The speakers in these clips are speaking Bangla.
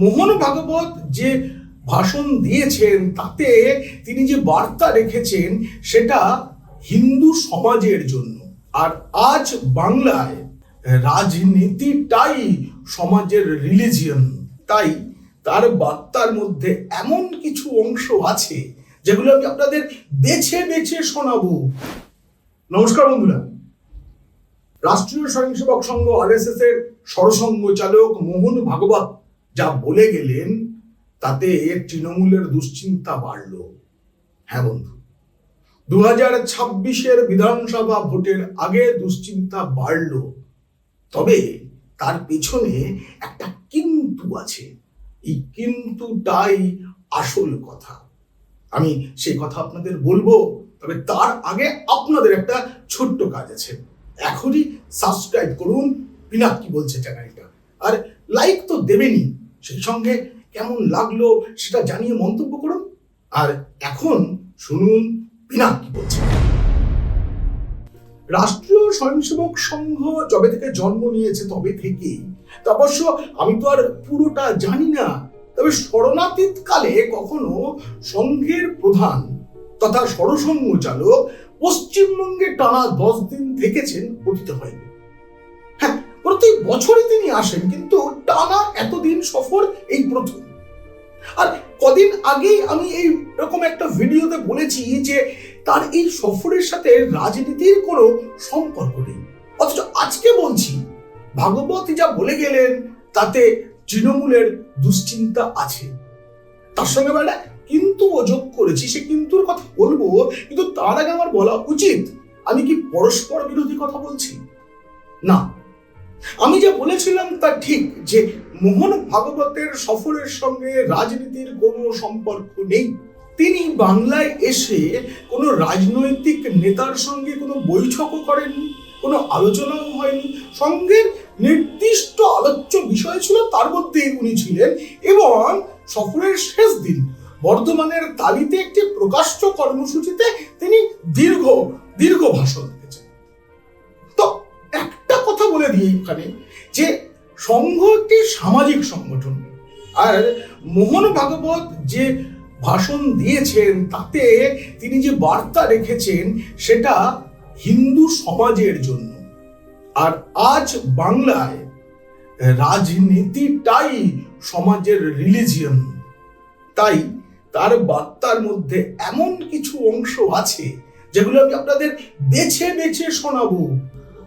মোহন ভাগবত যে ভাষণ দিয়েছেন, তাতে তিনি যে বার্তা রেখেছেন, সেটা হিন্দু সমাজের জন্য। আর আজ বাংলায় রাজনীতিটাই সমাজের রিলিজিয়ন তাই তার বার্তার মধ্যে এমন কিছু অংশ আছে, যেগুলো আমি আপনাদের বেছে বেছে শোনাবো। নমস্কার বন্ধুরা। রাষ্ট্রীয় স্বয়ংসেবক সংঘ আরএসএস এর সরসংঘ চালক মোহন ভাগবত। যা বলে গেলেন, তাতে তৃণমূলের দুশ্চিন্তা বাড়ল। হ্যাঁ বন্ধু দু হাজার ছাব্বিশের বিধানসভা ভোটের আগে দুশ্চিন্তা বাড়ল, তবে তার পেছনে একটা কিন্তু আছে। এই কিন্তুটাই আসল কথা। আমি সেই কথা আপনাদের বলব, তবে তার আগে আপনাদের একটা ছোট্ট কাজ আছে। এখনই সাবস্ক্রাইব করুন, পিনাক কি বলছে চ্যানেলটা আর লাইক তো দেবেনই। সেই সঙ্গে কেমন লাগল সেটা জানিয়ে মন্তব্য করুন। আর এখন শুনুন পিনাক কি বলছে। রাষ্ট্রীয় স্বয়ংসেবক সংঘ যবে থেকে জন্ম নিয়েছে তবে থেকেই তা অবশ্য আমি তো আর পুরোটা জানি না। তবে শরণাতীত কালে কখনো সংঘের প্রধান তথা সরসংঘ চালক পশ্চিমবঙ্গে টানা দশ দিন থেকেছেন অতীত হয়নি। হ্যাঁ প্রতি বছরই তিনি আসেন, কিন্তু টানা এতদিন সফর এই প্রথম। আর কদিন আগেই আমি এই রকম একটা ভিডিওতে বলেছি যে তার এই সফরের সাথে রাজনীতির কোনো সম্পর্ক নেই। অথচ আজকে বলছি, ভাগবত যা বলে গেলেন, তাতে তৃণমূলের দুশ্চিন্তা আছে। তার সঙ্গে বেলা, কিন্তু ও যোগ করেছি, সে কিন্তুর কথা বলব, কিন্তু তার আগে আমার বলা উচিত, আমি কি পরস্পর বিরোধী কথা বলছি? না আমি যা বলেছিলাম তা ঠিক, যে মোহন ভাগবতের সফরের সঙ্গে রাজনীতির কোনো সম্পর্ক নেই। তিনি বাংলায় এসে কোনো রাজনৈতিক নেতার সঙ্গে কোনো বৈঠকও করেননি, কোনো আলোচনাও হয়নি। সঙ্গের নির্দিষ্ট আলোচ্য বিষয় ছিল, তার মধ্যেই উনি ছিলেন এবং সফরের শেষ দিন বর্ধমানের তালিতে একটি প্রকাশ্য কর্মসূচিতে তিনি দীর্ঘ দীর্ঘ ভাষণ কথা বলে দিই এখানে যে সংঘ একটি সামাজিক সংগঠন। আর মোহন ভাগবত যে ভাষণ দিয়েছেন, তাতে তিনি যে বার্তা রেখেছেন, সেটা হিন্দু সমাজের জন্য। আর আজ বাংলায় রাজনীতিটাই সমাজের রিলিজিয়ন তাই তার বার্তার মধ্যে এমন কিছু অংশ আছে, যেগুলো আমি আপনাদের বেছে বেছে শোনাবো।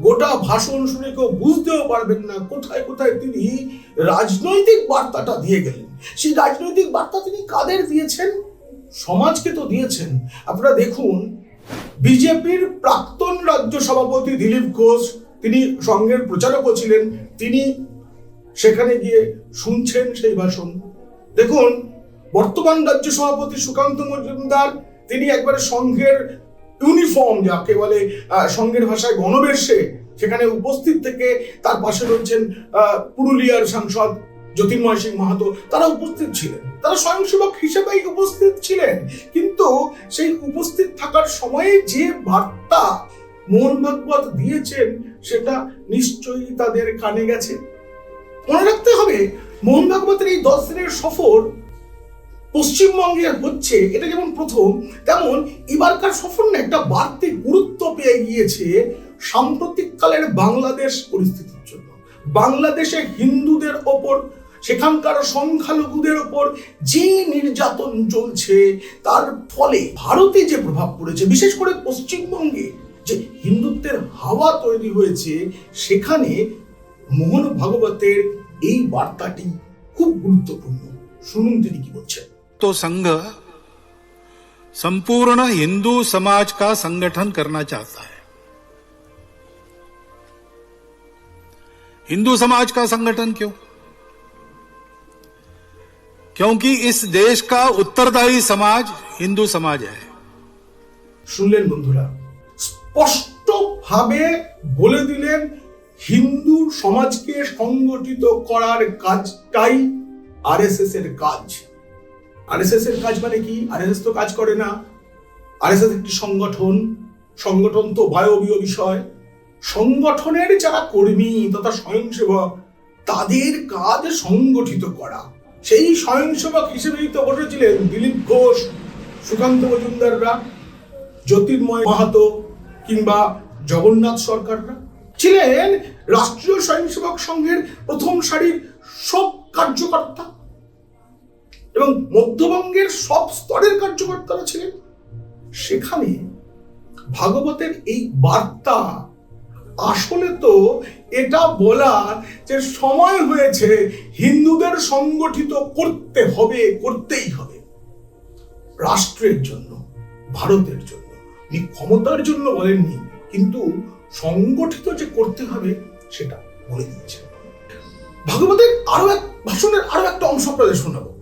গোটা ভাষণ শুনে কেউ বুঝতেও পারবেন না কোথায় কোথায় তিনি রাজনৈতিক বার্তাটা দিয়ে গেলেন। সেই রাজনৈতিক বার্তা তিনি কাদের দিয়েছেন? সমাজকে তো দিয়েছেন। আপনারা দেখুন, বিজেপির প্রাক্তন রাজ্য সভাপতি দিলীপ ঘোষ, তিনি সংঘের প্রচারকও ছিলেন, তিনি সেখানে গিয়ে শুনছেন সেই ভাষণ। দেখুন, বর্তমান রাজ্য সভাপতি সুকান্ত মজুমদার, তিনি একবারে সংঘের ইউনিফর্ম যাকে বলে সংঘের ভাষায় গণবেশে সেখানে উপস্থিত থেকে তার পাশে রয়েছেন পুরুলিয়ার সাংসদ জ্যোতির্ময় সিং মাহাতো। তারা উপস্থিত ছিলেন। তারা স্বয়ংসেবক হিসেবেই উপস্থিত ছিলেন। কিন্তু সেই উপস্থিত থাকার সময়ে যে বার্তা মোহন ভাগবত দিয়েছেন, সেটা নিশ্চয়ই তাদের কানে গেছে। মনে রাখতে হবে, মোহন ভাগবতের এই দশ দিনের সফর পশ্চিমবঙ্গে হচ্ছে, এটা যেমন প্রথম, তেমন এবারকার সফর না একটা বাড়তি গুরুত্ব পেয়ে গিয়েছে সাম্প্রতিককালের বাংলাদেশ পরিস্থিতির জন্য। বাংলাদেশে হিন্দুদের ওপর, সেখানকার সংখ্যালঘুদের ওপর যে নির্যাতন চলছে, তার ফলে ভারতে যে প্রভাব পড়েছে, বিশেষ করে পশ্চিমবঙ্গে যে হিন্দুত্বের হাওয়া তৈরি হয়েছে, সেখানে মোহন ভাগবতের এই বার্তাটি খুব গুরুত্বপূর্ণ। শুনুন তিনি কি বলছেন। तो संघ संपूर्ण हिंदू समाज का संगठन करना चाहता है हिंदू समाज का संगठन क्यों क्योंकि इस देश का उत्तरदायी समाज हिंदू समाज है শুনলেন বন্ধুরা স্পষ্ট ভাবে বলে দিলেন হিন্দু সমাজকে সংগঠিত করার কাজটাই আরএসএস এর কাজ আরএসএস এর কাজ মানে কি? আরএসএস তো কাজ করে না। আরএসএস একটি সংগঠন। সংগঠন তো বায়বীয় বিষয়। সংগঠনের যারা কর্মী তথা স্বয়ংসেবক, তাদের কাজ সংগঠিত করা। সেই স্বয়ংসেবক হিসেবেই তো বসেছিলেন দিলীপ ঘোষ, সুকান্ত মজুমদাররা, জ্যোতির্ময় মাহাতো কিংবা জগন্নাথ সরকাররা। ছিলেন রাষ্ট্রীয় স্বয়ংসেবক সংঘের প্রথম সারির সব কার্যকর্তা। এবং মধ্যবঙ্গের সব স্তরের কার্যকর্তারা ছিলেন। সেখানে ভাগবতের এই বার্তা আসলে তো এটা বলার যে সময় হয়েছে, হিন্দুদের সংগঠিত করতে হবে, করতেই হবে। রাষ্ট্রের জন্য, ভারতের জন্য। উনি ক্ষমতার জন্য বলেননি, কিন্তু সংগঠিত যে করতে হবে, সেটা বলে দিয়েছেন। ভাগবতের আরও এক, ভাষণের আরও একটা অংশ আপনাদের শোনাবো।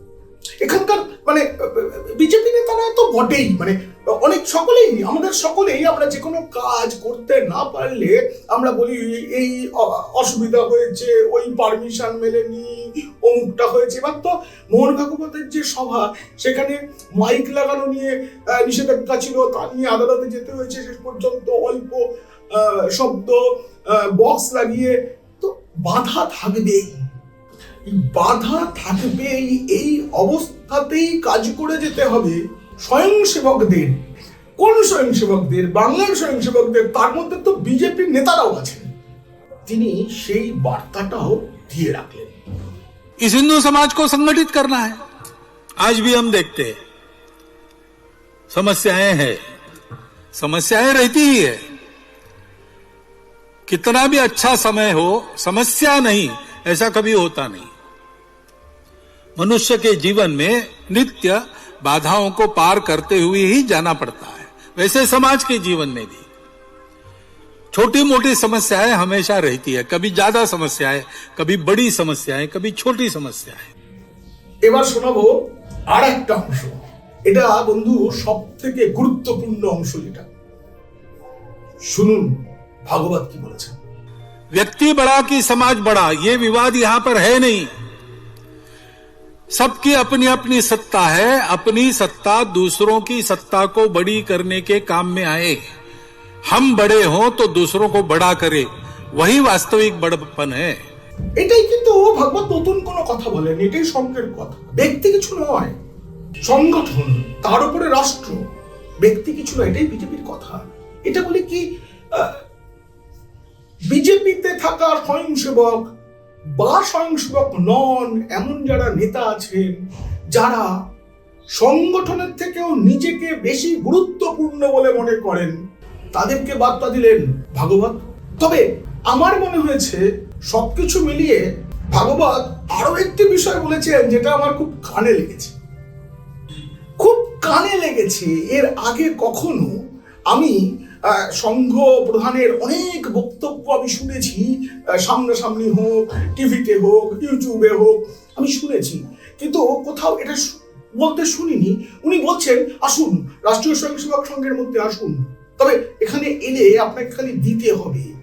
এখানকার মানে বিজেপি নেতারা তো বটেই মানে অনেক সকলেই, আমাদের সকলেই আমরা যে কোনো কাজ করতে না পারলে আমরা বলি, এই অসুবিধা হয়েছে, ওই পারমিশন মেলেনি, অমুকটা হয়েছে। এবার তো মোহন ভাগবতের যে সভা, সেখানে মাইক লাগানো নিয়ে নিষেধাজ্ঞা ছিল, তা নিয়ে আদালতে যেতে হয়েছে, শেষ পর্যন্ত অল্প শব্দ বক্স লাগিয়ে, তো বাধা থাকবেই। বাধা থাকবেই এই অবস্থাতেই কাজ করে যেতে হবে স্বয়ংসেবকদের কোন স্বয়ংসেবকদের বাংলার স্বয়ংসেবকদের তার মধ্যে তো বিজেপির নেতারাও আছেন তিনি সেই বার্তাটাও দিয়ে রাখলেন इस हिंदू समाज को संगठित करना है आज भी हम देखते हैं समस्याएं हैं समस्याएं रहती ही है कितना भी अच्छा समय हो समस्या नहीं ऐसा कभी होता नहीं मनुष्य के जीवन में नित्य बाधाओं को पार करते हुए ही जाना पड़ता है वैसे समाज के जीवन में भी छोटी मोटी समस्याएं हमेशा रहती है कभी ज्यादा समस्याएं कभी बड़ी समस्याएं कभी छोटी समस्याएं এবার শোনাবো আর একটা অংশ এটা বন্ধু সব থেকে গুরুত্বপূর্ণ অংশ যেটা শুনুন ভাগবত কি বলেছেন व्यक्ति बड़ा कि समाज बड़ा ये विवाद यहां पर है नहीं सबकी अपनी अपनी सत्ता है अपनी सत्ता दूसरों की सत्ता को बड़ी करने के काम में आए हम बड़े हों तो दूसरों को बड़ा करे वही वास्तविक बड़पन है এটাই কিন্তু ভাগবত নতুন কোনো কথা বলেন এটাই সংঘের কথা ব্যক্তি কিছু নয় সংগঠন তার উপরে রাষ্ট্র ব্যক্তি কিছু নয় এটাই বিজেপির কথা এটা বলে কি বিজেপিতে থাকা স্বয়ংসেবক বা স্বয়ংসেবক নন, এমন যারা নেতা আছেন, যারা সংগঠনের থেকেও নিজেকে বেশি গুরুত্বপূর্ণ বলে মনে করেন, তাদেরকে বার্তা দিলেন ভাগবত। তবে আমার মনে হয়েছে, সবকিছু মিলিয়ে ভাগবত আরও একটি বিষয় বলেছেন যেটা আমার খুব কানে লেগেছে। খুব কানে লেগেছে, এর আগে কখনো আমি সংঘ প্রধানের অনেক বক্তব্য আমি শুনেছি। সামনাসামনি হোক, টিভিতে হোক, ইউটিউবে হোক, আমি শুনেছি। কিন্তু কোথাও এটা বলতে শুনিনি। উনি বলছেন, আসুন, রাষ্ট্রীয় স্বয়ংসেবক সংঘের মধ্যে আসুন। তবে এখানে এলে আপনাকে খালি দিতে হবে।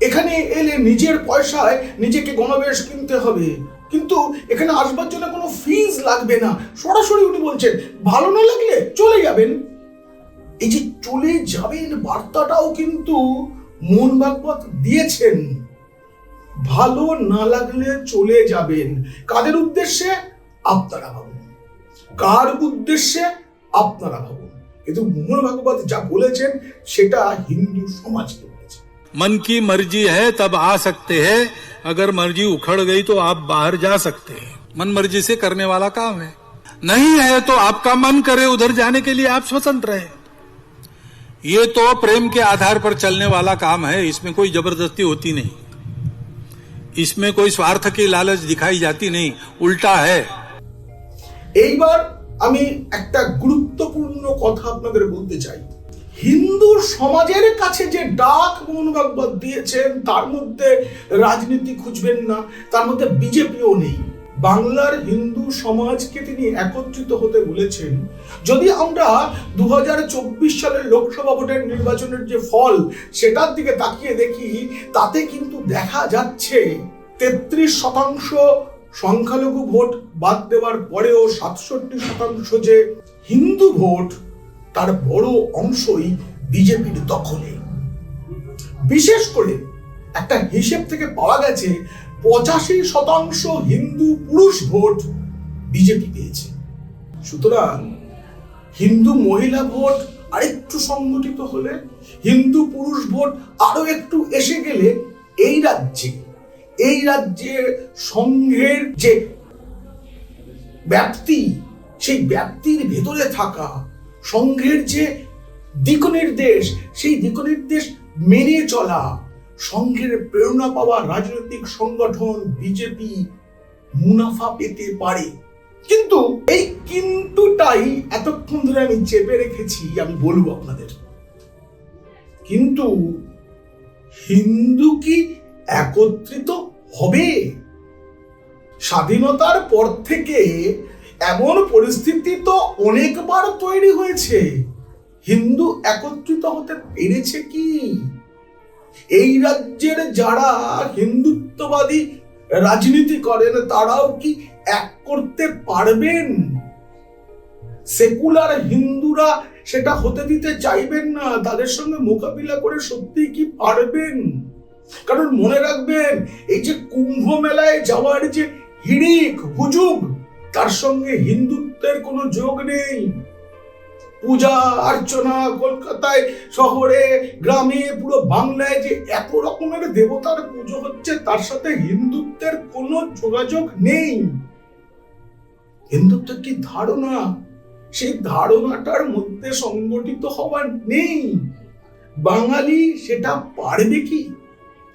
এখানে এলে নিজের পয়সায় নিজেকে গণবেশ কিনতে হবে। কিন্তু এখানে আসবার জন্য কোনো ফিজ লাগবে না। সরাসরি উনি বলছেন, ভালো না লাগলে চলে যাবেন। এই যে চলে যাবেন বার্তাটাও কিন্তু মন ভাগবত দিয়েছেন ভালো না লাগলে চলে যাবেন কাদের উদ্দেশ্যে আপনারা ভাবুন কার উদ্দেশ্যে আপনারা ভাবুন কিন্তু মোহন ভাগবত যা বলেছেন সেটা হিন্দু সমাজকে বলেছেন मन की मर्जी है तब आ सकते हैं अगर मर्जी उखड़ गई तो आप बाहर जा सकते हैं मन मर्जी से करने वाला काम है नहीं है तो आपका मन करे उधर जाने के लिए आप स्वतंत्र हैं ये तो प्रेम के आधार पर चलने वाला काम है इसमें कोई जबरदस्ती होती नहीं इसमें कोई स्वार्थ की लालच दिखाई जाती नहीं उल्टा है এইবার আমি একটা গুরুত্বপূর্ণ কথা আপনাদের বলতে চাই হিন্দু সমাজের কাছে যে ডাক মোহন ভাগবত দিয়েছেন তার মধ্যে রাজনীতি খুঁজবেন না তার মধ্যে বিজেপিও নেই বাংলার হিন্দু সমাজকে তিনি একত্রিত হতে বলেছেন। যদি আমরা দু হাজার চব্বিশ সালের লোকসভা ভোটের নির্বাচনের যে ফল সেটার দিকে তাকিয়ে দেখি, তাতে কিন্তু দেখা যাচ্ছে তেত্রিশ শতাংশ সংখ্যালঘু ভোট বাদ দেওয়ার পরেও সাতষট্টি শতাংশ যে হিন্দু ভোট, তার বড় অংশই বিজেপির দখলে। বিশেষ করে একটা হিসেব থেকে পাওয়া গেছে পঁচাশি শতাংশ হিন্দু পুরুষ ভোট বিজেপি পেয়েছে। সুতরাং হিন্দু মহিলা ভোট আরেকটু সংগঠিত হলে হিন্দু পুরুষ ভোট আরও একটু এসে গেলে এই রাজ্যে এই রাজ্যে সংঘের যে ব্যাপ্তি, সেই ব্যাপ্তির ভেতরে থাকা সংঘের যে দিক নির্দেশ সেই দিক নির্দেশ মেনে চলা সংঘের প্রেরণা পাওয়া রাজনৈতিক সংগঠন বিজেপি মুনাফা পেতে পারে। কিন্তু এই কিন্তুটাই এতক্ষণ ধরে আমি চেপে রেখেছি, আমি বলব আপনাদের। কিন্তু হিন্দু কি একত্রিত হবে? স্বাধীনতার পর থেকে এমন পরিস্থিতি তো অনেকবার তৈরি হয়েছে। হিন্দু একত্রিত হতে পেরেছে কি? এই রাজ্যের যারা হিন্দুত্ববাদী রাজনীতি করেন, তারাও কি এক করতে পারবেন? সেকুলার হিন্দুরা সেটা হতে দিতে চাইবেন না, তাদের সঙ্গে মোকাবিলা করে সত্যি কি পারবেন? কারণ মনে রাখবেন, এই যে কুম্ভ মেলায় যাওয়ার যে হিড়িক, হুজুগ, তার সঙ্গে হিন্দুত্বের কোনো যোগ নেই। পূজা অর্চনা কলকাতায়, শহরে, গ্রামে, পুরো বাংলায় যে এত রকমের দেবতার পুজো হচ্ছে, তার সাথে হিন্দুত্বের কোনো যোগাযোগ নেই। হিন্দুত্বের কি ধারণা? সেই ধারণাটার মধ্যে সংগঠিত হওয়ার নেই। বাঙালি সেটা পারবে কি?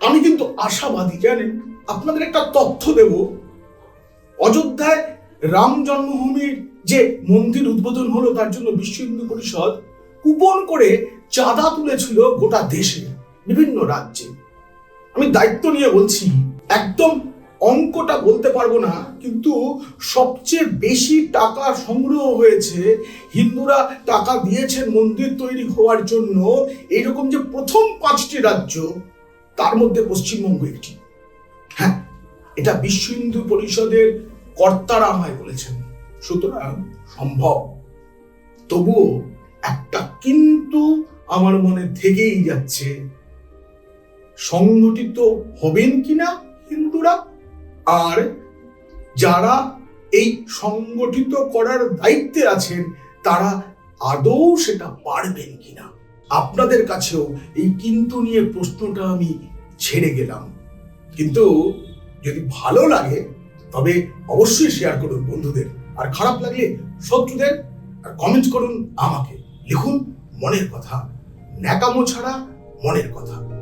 আমি কিন্তু আশাবাদী, জানেন? আপনাদের একটা তথ্য দেব। অযোধ্যায় রাম জন্মভূমির যে মন্দির উদ্বোধন হলো তার জন্য বিশ্ব হিন্দু পরিষদ কুপন করে চাঁদা তুলেছিল গোটা দেশে, বিভিন্ন রাজ্যে। আমি দায়িত্ব নিয়ে বলছি, একদম অঙ্কটা বলতে পারব না, কিন্তু সবচেয়ে বেশি টাকা সংগ্রহ হয়েছে, হিন্দুরা টাকা দিয়েছেন মন্দির তৈরি হওয়ার জন্য, এইরকম যে প্রথম পাঁচটি রাজ্য, তার মধ্যে পশ্চিমবঙ্গ একটি। হ্যাঁ এটা বিশ্ব হিন্দু পরিষদের কর্তারা আমায় বলেছেন। সুতরাং সম্ভব। তবুও একটা কিন্তু আমার মনে থেকেই যাচ্ছে। সংগঠিত হবেন কিনা হিন্দুরা? আর যারা এই সংগঠিত করার দায়িত্বে আছেন, তারা আদৌ সেটা পারবেন কিনা? আপনাদের কাছেও এই কিন্তু নিয়ে প্রশ্নটা আমি ছেড়ে গেলাম। কিন্তু যদি ভালো লাগে, তবে অবশ্যই শেয়ার করুন বন্ধুদের। আর খারাপ লাগলে শত্রুদের আর কমেন্ট করুন আমাকে। লিখুন মনের কথা। ন্যাকামো ছাড়া মনের কথা।